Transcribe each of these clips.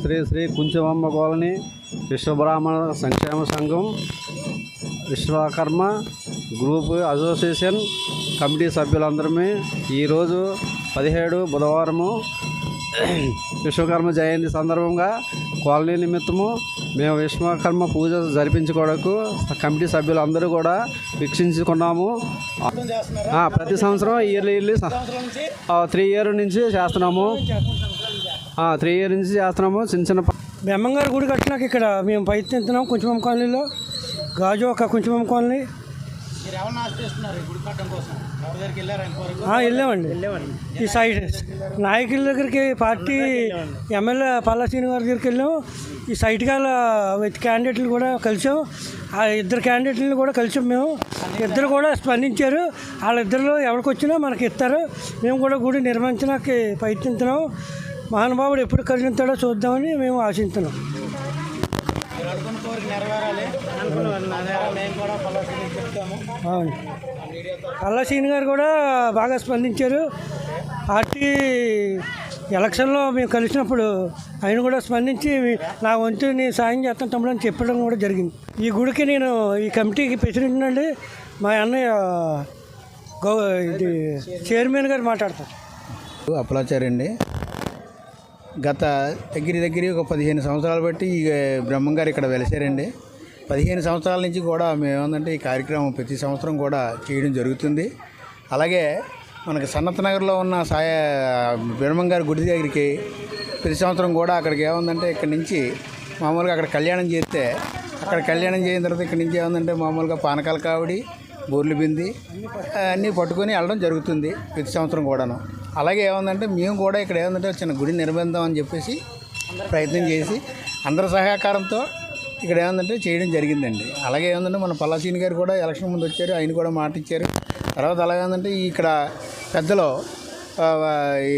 Shri Shri Kunchamamma colony Vishwabrahmana సంక్షేమ సంఘం Vishwakarma group association committee సభ్యులందరమే ఈరోజు పదిహేడు బుధవారము విశ్వకర్మ జయంతి సందర్భంగా కాలనీ నిమిత్తము మేము విశ్వకర్మ పూజ జరిపించుకోవడానికి కమిటీ సభ్యులందరూ కూడా వీక్షించుకున్నాము. ప్రతి సంవత్సరం ఇయర్లీ ఇయర్లీ త్రీ ఇయర్ నుంచి చేస్తున్నాము. త్రీ ఇయర్ నుంచి చేస్తున్నాము. చిన్న చిన్న ప- బెమ్మంగారు గుడి కట్టినాక ఇక్కడ మేము ప్రయత్నిస్తున్నాం కొంచెం కాలనీలో. గాజు ఒక కొంచెం కాలనీ. వెళ్ళామండి. ఈ సైడ్ నాయకుల దగ్గరికి పార్టీ ఎమ్మెల్యే పల్లా శ్రీనివాస్ దగ్గరికి వెళ్ళాం. ఈ సైట్ గల క్యాండిడేట్లు కూడా కలిసాం. ఆ ఇద్దరు క్యాండిడేట్లను కూడా కలిసాం మేము. ఇద్దరు కూడా స్పందించారు. వాళ్ళిద్దరిలో ఎవరికి వచ్చినా మనకి ఇస్తారు. మేము కూడా గుడి నిర్మించడానికి ప్రయత్నిస్తున్నాం. మహానుభావుడు ఎప్పుడు కరుణిస్తాడో చూద్దామని మేము ఆశిస్తున్నాం. అవును. పల్లాసీని గారు కూడా బాగా స్పందించారు. పార్టీ ఎలక్షన్లో మేము కలిసినప్పుడు ఆయన కూడా స్పందించి నా వంతు నేను సాయం చేస్తాను తమ్ముడు అని చెప్పడం కూడా జరిగింది. ఈ గుడికి నేను ఈ కమిటీకి ప్రెసిడెంట్ అండి మా అన్నయ్య గౌ ఇది చైర్మన్ గారు మాట్లాడతారు. అప్పలాచారి అండి. గత దగ్గర దగ్గర ఒక పదిహేను సంవత్సరాలు బట్టి ఈ బ్రహ్మంగారు ఇక్కడ వెలిసారండి. పదిహేను సంవత్సరాల నుంచి కూడా మేము ఏమందంటే ఈ కార్యక్రమం ప్రతి సంవత్సరం కూడా చేయడం జరుగుతుంది. అలాగే మనకి సన్నత్ నగర్లో ఉన్న సాయ బ్రహ్మంగారి గుడి దగ్గరికి ప్రతి సంవత్సరం కూడా అక్కడికి ఏముందంటే ఇక్కడి నుంచి మామూలుగా అక్కడ కళ్యాణం చేస్తే అక్కడ కళ్యాణం చేసిన తర్వాత ఇక్కడి నుంచి ఏముందంటే మామూలుగా పానకాల కావిడి బూర్లు బింది అన్నీ పట్టుకొని వెళ్ళడం జరుగుతుంది ప్రతి సంవత్సరం కూడాను. అలాగే ఏముందంటే మేము కూడా ఇక్కడ ఏముందంటే చిన్న గుడి నిర్బంధం అని చెప్పేసి ప్రయత్నం చేసి అందరి సహకారంతో ఇక్కడ ఏమందంటే చేయడం జరిగిందండి. అలాగే ఏముందంటే మన పల్లాసీని గారు కూడా ఎలక్షన్ ముందు వచ్చారు ఆయన కూడా మాట ఇచ్చారు. తర్వాత అలాగే ఏంటంటే ఇక్కడ పెద్దలో ఆ, ఈ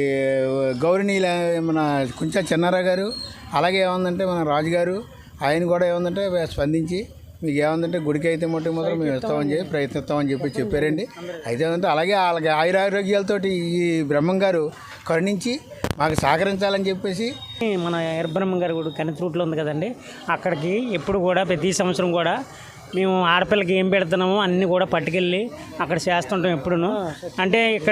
మన కుంచా చిన్నారా గారు అలాగే ఏముందంటే మన రాజుగారు ఆయన కూడా ఏముందంటే స్పందించి మీకు ఏముందంటే గుడికి అయితే మట్టుకు మాత్రం మేము ఇస్తామని చెప్పి ప్రయత్నిస్తామని చెప్పి చెప్పారండి. అయితే ఏంటంటే అలాగే వాళ్ళకి ఆయురారోగ్యాలతోటి ఈ బ్రహ్మం గారు కరుణించి మాకు సహకరించాలని చెప్పేసి మన ఎర్బ్రహ్మ గారు గుడి కనెత్ రూట్లో ఉంది కదండి. అక్కడికి ఎప్పుడు కూడా ప్రతి సంవత్సరం కూడా మేము ఆడపిల్లకి ఏం పెడుతున్నామో అన్నీ కూడా పట్టుకెళ్ళి అక్కడ చేస్తుంటాం ఎప్పుడును. అంటే ఇక్కడ